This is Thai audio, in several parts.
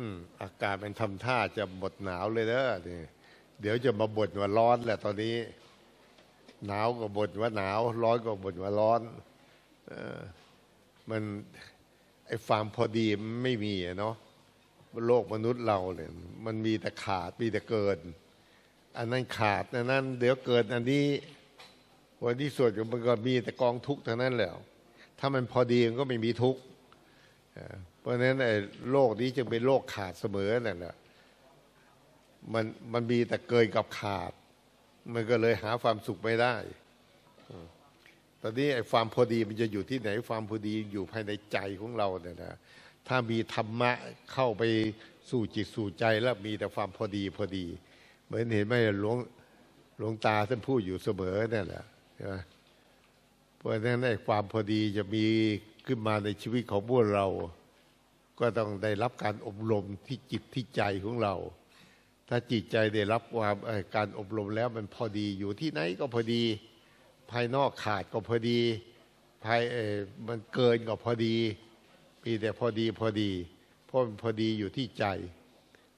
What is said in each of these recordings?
อืมอากาศเป็นทำท่าจะบดหนาวเลยเด้อนี่เดี๋ยวจะมาบ่นว่าร้อนแหละตอนนี้ หนาวก็บ่นว่าหนาว ร้อนก็บ่นว่าร้อนเออมันไอ้ความพอดีไม่มีเนาะโลกมนุษย์เราเนี่ยมันมีแต่ขาดมีแต่เกิน อันนั้นขาดอันนั้น เดี๋ยวเกิดอันนี้วันที่สุดมันก็มีแต่กองทุกข์เท่านั้นแล้ว ถ้ามันพอดีมันก็ไม่มีทุกข์ เพราะฉะนั้นไอ้โลกนี้จึงเป็นโลกขาดเสมอนั่นแหละมันมันมีแต่เกินกับขาด มันก็เลยหาความสุขไม่ได้ตอนนี้ไอ้ความพอดีมันจะอยู่ที่ไหน ความพอดีอยู่ภายในใจของเราเนี่ยนะถ้ามีธรรมะเข้าไปสู่จิตสู่ใจแล้วมีแต่ความพอดีพอดี เหมือนเห็นไหมหลวงหลวงตาท่านพูดอยู่เสมอนั่นแหละใช่ไหมเพราะฉะนั้นไอ้ความพอดีจะมีขึ้นมาในชีวิตของพวกเรา ก็ต้องได้รับการอบรมที่จิตที่ใจของเรา ถ้าจิตใจได้รับความการอบรมแล้วมันพอดีอยู่ที่ไหนก็พอดี ภายนอกขาดก็พอดีภายมันเกินก็พอดีมีแต่พอดีพอดีเพราะมันพอดีอยู่ที่ใจ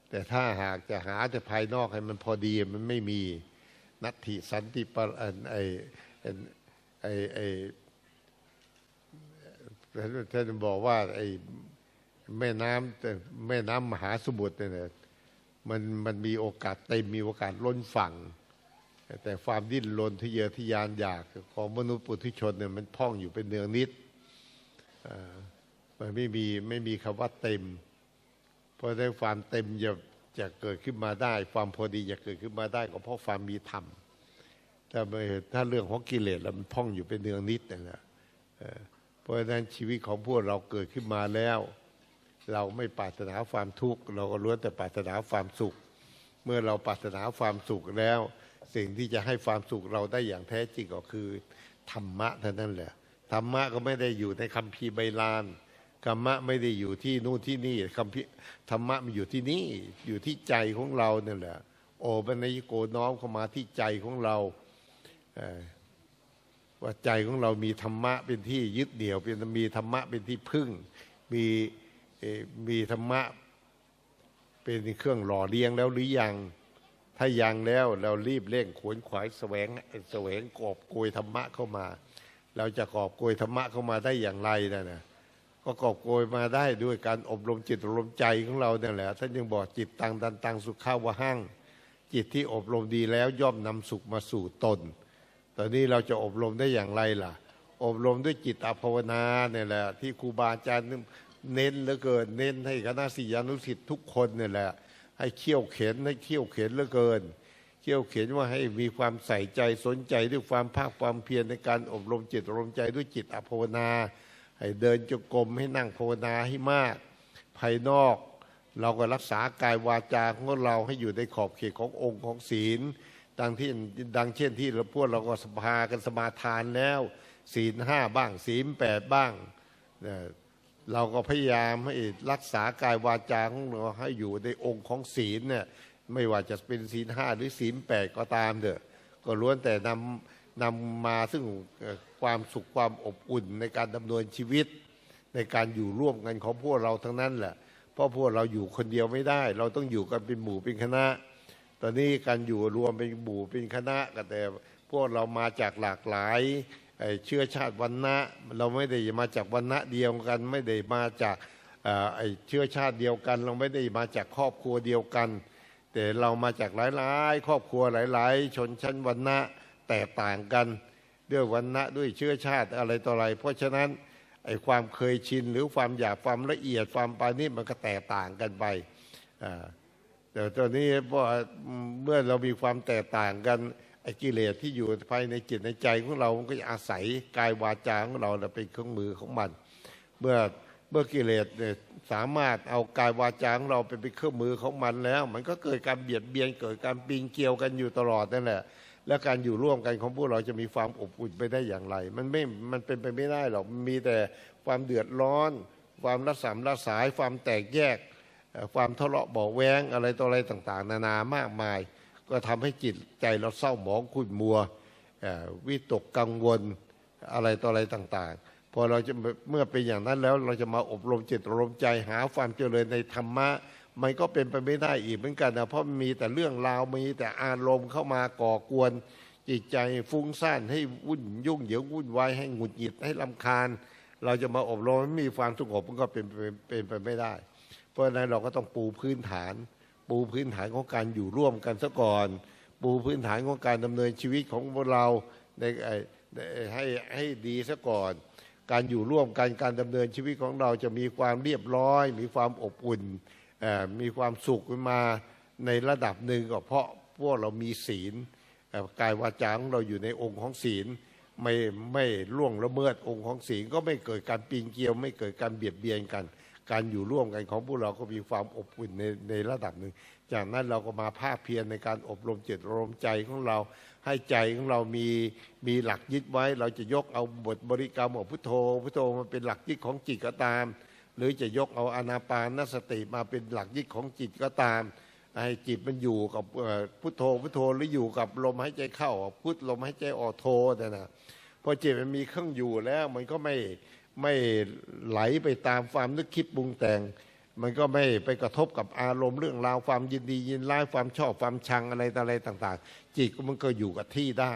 แต่ถ้าหากจะหาแต่ภายนอกให้มันพอดีมันไม่มีนัตถิสันติปะอันไอไอไอไอท่านบอกว่าไอ แม่น้ำแต่แม่น้ำมหาสมุทรเนี่ยมันมันมีโอกาสเต็มมีโอกาสล้นฝั่ง แต่ความดิ้นรนทะเยอทะยานอยากของมนุษย์ปุถุชนเนี่ยมันพ่องอยู่เป็นเนืองนิดมันไม่มีไม่มีคำว่าเต็ม เพราะได้ความเต็มจะจะเกิดขึ้นมาได้ ความพอดีจะเกิดขึ้นมาได้ก็เพราะความมีธรรมแต่ถ้าเรื่องของกิเลสแล้วมันพ่องอยู่เป็นเนืองนิดนะนะเออเพราะฉะนั้นชีวิตของพวกเราเกิดขึ้นมาแล้ว เราไม่ปรารถนาความทุกข์เราก็ล้วนแต่ปรารถนาความสุข เมื่อเราปรารถนาความสุขแล้ว สิ่งที่จะให้ความสุขเราได้อย่างแท้จริงก็คือธรรมะเท่านั้นแหละธรรมะก็ไม่ได้อยู่ในคัมภีร์ใบลานธรรมะไม่ได้อยู่ที่นู่นที่นี่คัมภีร์ธรรมะมันอยู่ที่นี่อยู่ที่ใจของเราเนี่ยแหละ โอ้บรรยโกน้อมเข้ามาที่ใจของเราว่าใจของเรามีธรรมะเป็นที่ยึดเหนี่ยวเป็นมีธรรมะเป็นที่พึ่ง มี มีธรรมะเป็นเครื่องหล่อเลี้ยงแล้วหรือยัง ถ้ายังแล้วเรารีบเร่งขวนขวายแสวงแสวงกอบโกยธรรมะเข้ามา เราจะกอบโกยธรรมะเข้ามาได้อย่างไรนะนะก็กอบโกยมาได้ด้วยการอบรมจิตอบรมใจของเราเนี่ยแหละท่านยังบอกจิตตังดันตังสุขาวะหั่งจิตที่อบรมดีแล้วย่อมนำสุขมาสู่ตน ตอนนี้เราจะอบรมได้อย่างไรล่ะ อบรมด้วยจิตอภาวนาเนี่ยแหละที่ครูบาอาจารย์ เน้นเหลือเกิน เน้นให้คณะศิยานุศิษย์ทุกคนเนี่ยแหละ ให้เขี่ยวเข็นให้เขี่ยวเข็นเหลือเกินเขี่ยวเข็นว่าให้มีความใส่ใจสนใจด้วยความภาคความเพียรในการอบรมจิตอบรมใจด้วยจิตอภาวนา ให้เดินจงกรมให้นั่งภาวนาให้มาก ภายนอก เราก็รักษากายวาจาของเราให้อยู่ในขอบเขตขององค์ของศีลดังที่ดังเช่นที่เราพวกเราก็สภากันสมาทานแล้ว ศีลห้าบ้างศีลแปดบ้าง เราก็พยายามให้รักษากายวาจาของเราให้อยู่ในองค์ของศีลเนี่ยไม่ว่าจะเป็นศีลห้าหรือศีลแปดก็ตามเถอะก็ล้วนแต่นำนำมาซึ่งความสุขความอบอุ่นในการดำเนินชีวิต ในการอยู่ร่วมกันของพวกเราทั้งนั้นแหละ เพราะพวกเราอยู่คนเดียวไม่ได้ เราต้องอยู่กันเป็นหมู่เป็นคณะ ตอนนี้การอยู่รวมเป็นหมู่เป็นคณะก็แต่พวกเรามาจากหลากหลาย เชื้อชาติวันนะเราไม่ได้มาจากวันนะเดียวกัน ไม่ได้มาจากเอ่อไอ้เชื้อชาติเดียวกัน เราไม่ได้มาจากครอบครัวเดียวกัน แต่เรามาจากหลายๆ ครอบครัวหลาย ๆ ชนชั้นวันนะแตกต่างกันด้วยวันนะด้วยเชื้อชาติอะไรต่ออะไร เพราะฉะนั้นไอ้ความเคยชินหรือความอยากความละเอียดความปานีตมันก็แตกต่างกันไปแต่ตอนนี้พอเมื่อเรามีความแตกต่างกัน ไอ้กิเลสที่อยู่ภายในจิตในใจของเรา มันก็จะอาศัยกายวาจาของเราเป็นเครื่องมือของมัน เมื่อเมื่อกิเลสสามารถเอากายวาจาของเราไปเป็นเครื่องมือของมันแล้ว มันก็เกิดการเบียดเบียนเกิดการปีนเกลียวกันอยู่ตลอดนั่นแหละ แล้วการอยู่ร่วมกันของพวกเราจะมีความอบอุ่นไปได้อย่างไร มันไม่ มันเป็นไปไม่ได้หรอกมีแต่ความเดือดร้อน ความรัสามระสาย ความแตกแยก ความทะเลาะเบาแวงอะไรต่ออะไรต่าง ๆ นานามากมาย ก็ทำให้จิตใจเราเศร้าหมองขุ่นมัววิตกกังวลอะไรต่ออะไรต่าง ๆ พอเราจะเมื่อเป็นอย่างนั้นแล้วเราจะมาอบรมจิตอบรมใจหาความเจริญในธรรมะ มันก็เป็นไปไม่ได้อีกเหมือนกันนะเพราะมีแต่เรื่องราวมีแต่อารมณ์เข้ามาก่อกวนจิตใจฟุ้งซ่านให้วุ่นยุ่งเหยิงวุ่นวายให้หงุดหงิดให้ลำคาญ เราจะมาอบรมไม่มีความสงบมันก็เป็นเป็นไปไม่ได้ เพราะนั้นเราก็ต้องปูพื้นฐาน ปูพื้นฐานของการอยู่ร่วมกันซะก่อน ปูพื้นฐานของการดำเนินชีวิตของเราในให้ให้ดีซะก่อน การอยู่ร่วมกันการดำเนินชีวิตของเราจะมีความเรียบร้อย มีความอบอุ่นมีความสุขมาในระดับหนึ่งก็เพราะพวกเรามีศีลกายวาจาของเราอยู่ในองค์ของศีลไม่ไม่ล่วงละเมิดองค์ของศีลก็ไม่เกิดการปีนเกี่ยว ไม่เกิดการเบียดเบียนกัน การอยู่ร่วมกันของพวกเราก็มีความอบอุ่นในในระดับหนึ่ง จากนั้นเราก็มาภาคเพียรในการอบรมจิตรมใจของเรา ให้ใจของเรามีมีหลักยึดไว้ เราจะยกเอาบทบริกรรมของพุทโธ พุทโธมาเป็นหลักยึดของจิตก็ตาม หรือจะยกเอาอนาปานสติมาเป็นหลักยึดของจิตก็ตามให้จิตมันอยู่กับพุทโธพุทโธหรืออยู่กับลมหายใจเข้าพุทลมหายใจออกโธแต่นะพอจิตมันมีเครื่องอยู่แล้วมันก็ไม่ ไม่ไหลไปตามความนึกคิดปรุงแต่ง มันก็ไม่ไปกระทบกับอารมณ์เรื่องราวความยินดียินร้ายความชอบความชังอะไรอะไรต่าง ๆ จิตมันก็อยู่กับที่ได้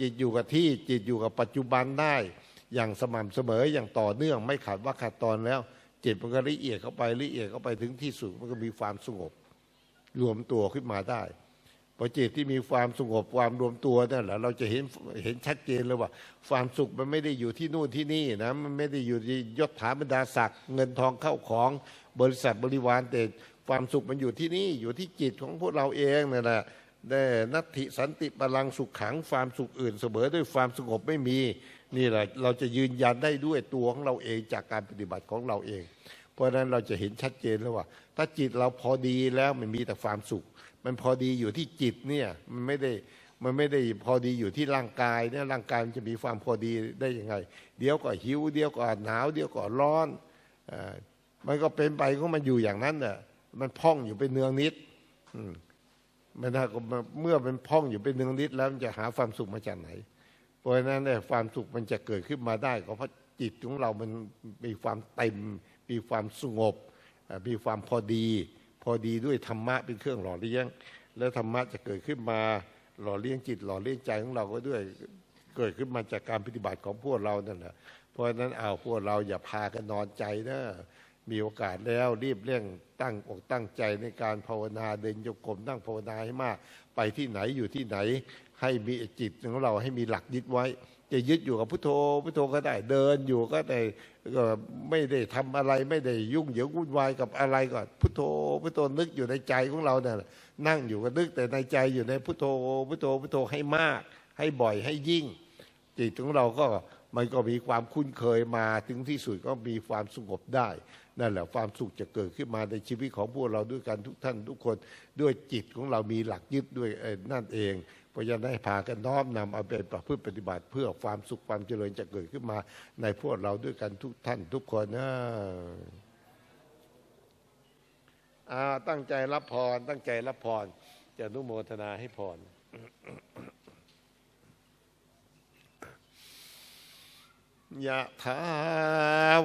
จิตอยู่กับที่จิตอยู่กับปัจจุบันได้ อย่างสม่ำเสมออย่างต่อเนื่องไม่ขาดว่าขาดตอนแล้ว จิตมันก็ละเอียดเข้าไปละเอียดเข้าไปถึงที่สุดมันก็มีความสงบ รวมตัวขึ้นมาได้ พอจิตที่มีความสงบความรวมตัวนั่นแหละเราจะเห็นเห็นชัดเจนเลยว่า ความสุขมันไม่ได้อยู่ที่นู่นที่นี่นะมันไม่ได้อยู่ที่ยศถาบรรดาศักดิ์เงินทองเข้าของบริษัทบริวารแต่ความสุขมันอยู่ที่นี่อยู่ที่จิตของพวกเราเองนั่นแหละได้นัตถิสันติพลังสุขขังความสุขอื่นเสมอด้วยความสงบไม่มีนี่แหละเราจะยืนยันได้ด้วยตัวของเราเองจากการปฏิบัติของเราเอง เพราะฉะนั้นเราจะเห็นชัดเจนแล้วว่า ถ้าจิตเราพอดีแล้วมันมีแต่ความสุข มันพอดีอยู่ที่จิตเนี่ยมันไม่ได้มันไม่ได้พอดีอยู่ที่ร่างกายเนี่ยร่างกายมันจะมีความพอดีได้ยังไง เดี๋ยวก็หิวเดี๋ยวก็หนาวเดี๋ยวก็ร้อนอมันก็เป็นไปก็มันอยู่อย่างนั้นน่ะมันพ่องอยู่เป็นเนืองนิดมันถ้าเมื่อมันพ่องอยู่เป็นเนืองนิดแล้วมันจะหาความสุขมาจากไหน เพราะฉะนั้นเนี่ยความสุขมันจะเกิดขึ้นมาได้ ก็เพราะจิตของเรามันมีความเต็มมีความสงบ มีความพอดี พอดีด้วยธรรมะเป็นเครื่องหล่อเลี้ยง แล้วธรรมะจะเกิดขึ้นมาหล่อเลี้ยงจิต หล่อเลี้ยงใจของเราก็ด้วยเกิดขึ้นมาจากการปฏิบัติของพวกเรานั่นแหละเพราะฉะนั้นเอาพวกเราอย่าพากันนอนใจนะมีโอกาสแล้วรีบเร่งตั้งอกตั้งใจในการภาวนาเดินโยกมนั่งภาวนาให้มาก ไปที่ไหนอยู่ที่ไหน ให้มีจิตของเราให้มีหลักยึดไว้ จะยึดอยู่กับพุทโธพุทโธก็ได้เดินอยู่ก็ได้ก็ไม่ได้ทำอะไรไม่ได้ยุ่งเหยิงวุ่นวายกับอะไรก่อนพุทโธพุทโธนึกอยู่ในใจของเราเนี่ยนั่งอยู่ก็นึกแต่ในใจอยู่ในพุทโธพุทโธพุทโธให้มาก ให้บ่อยให้ยิ่ง จิตของเราก็มันก็มีความคุ้นเคยมาถึงที่สุดก็มีความสงบได้ นั่นแหละความสุขจะเกิดขึ้นมาในชีวิตของพวกเราด้วยกันทุกท่านทุกคนด้วยจิตของเรามีหลักยึดด้วยนั่นเอง เพราะฉะนั้นให้พากันน้อมนำเอาไปประพฤติปฏิบัติ เพื่อความสุขความเจริญจะเกิดขึ้นมา ในพวกเราด้วยกันทุกท่านทุกคนนะตั้งใจรับพร ตั้งใจรับพร จะนุโมทนาให้พรยะถา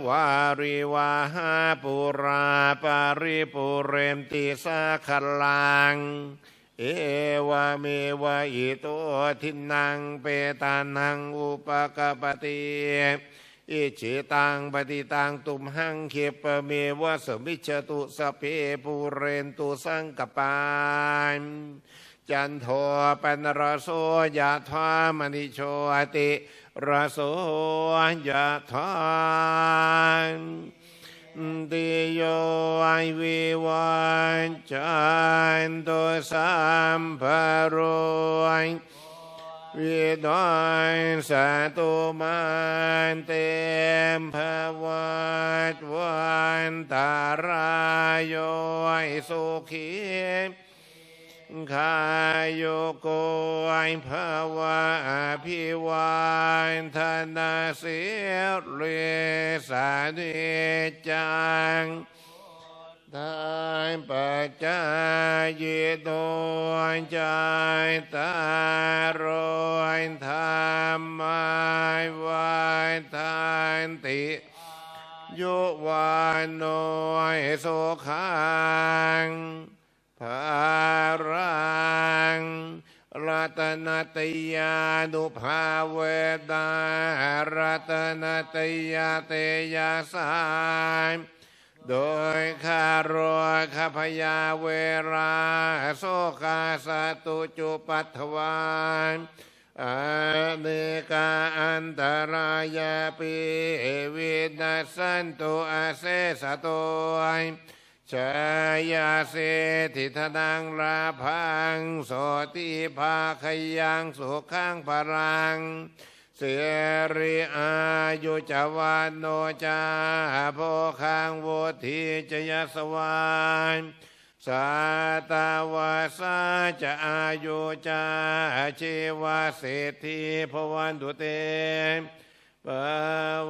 วาริวาหาปุราปาริปุเรมติสาขลัง เอวาเมวะอิโตทินังเปตานังอุปกปติอิจิตังปฏิตังตุมหังเขปเมวะสมิจตุสเพปูเรนตุสังกปานจันโทปนรโสยะทามณิโชติรโสยะทา ติโยไอวิวันจันตุสัมภโรวิดอยสาตุมันเต็มภวัตวันตารายโยสุขี ขาโยโกไอภาวะพิวันธนาเสียเรสาเดจังทายปัจจายโตใจตารอยธรรมาวันทันติโยวันโนยสุขัง รังรัตนตยานุภาเวดารัตนตยาเตยาสายโดยข้ารวยข้าพยาเวราโสกาสตุจุปัตถวานอเนกาอันตรายาปิวินาสันตุอาเสสะโตย ชายาเสทิธนังลาพังโสติภาขยังสุขังพรังเสริอายุจวันโนจาโพคังวุธิจยสวานสาตาวาสาจะอายุจาชีวาเศรษฐีพวันตุเต ป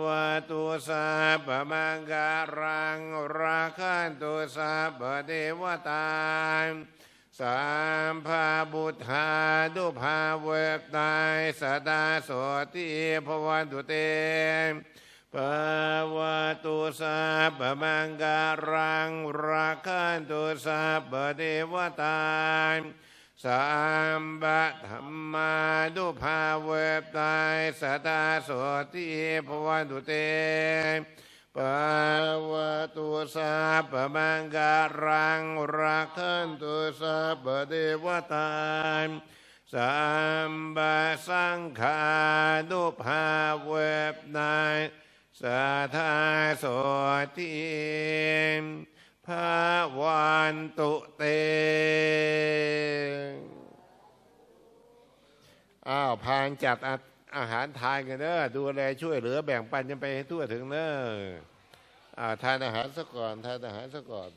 วตุสัพพมังการังราคันตุสัพพเทวตาสัมภาบุตธาดุภาเวกตายสดาโสติภวันตุเตปวตุสัพพมังการังราคันตุสัพพเทวตา สัมบะธรรมาดุภาเวบตายสตาโสติภวันตุเตปวตุสัพพมังการังรักขันตุสัพพเทวตาสัมบะสังขาดุภาเวบตายสทาโสติ ภาวันตุเต อ้าว พานจัดอาอาหารทานกันเนอะดูแลช่วยเหลือแบ่งปันกันไปให้ทั่วถึงเนอะอ่าทานอาหารซะก่อน ทานอาหารซะก่อน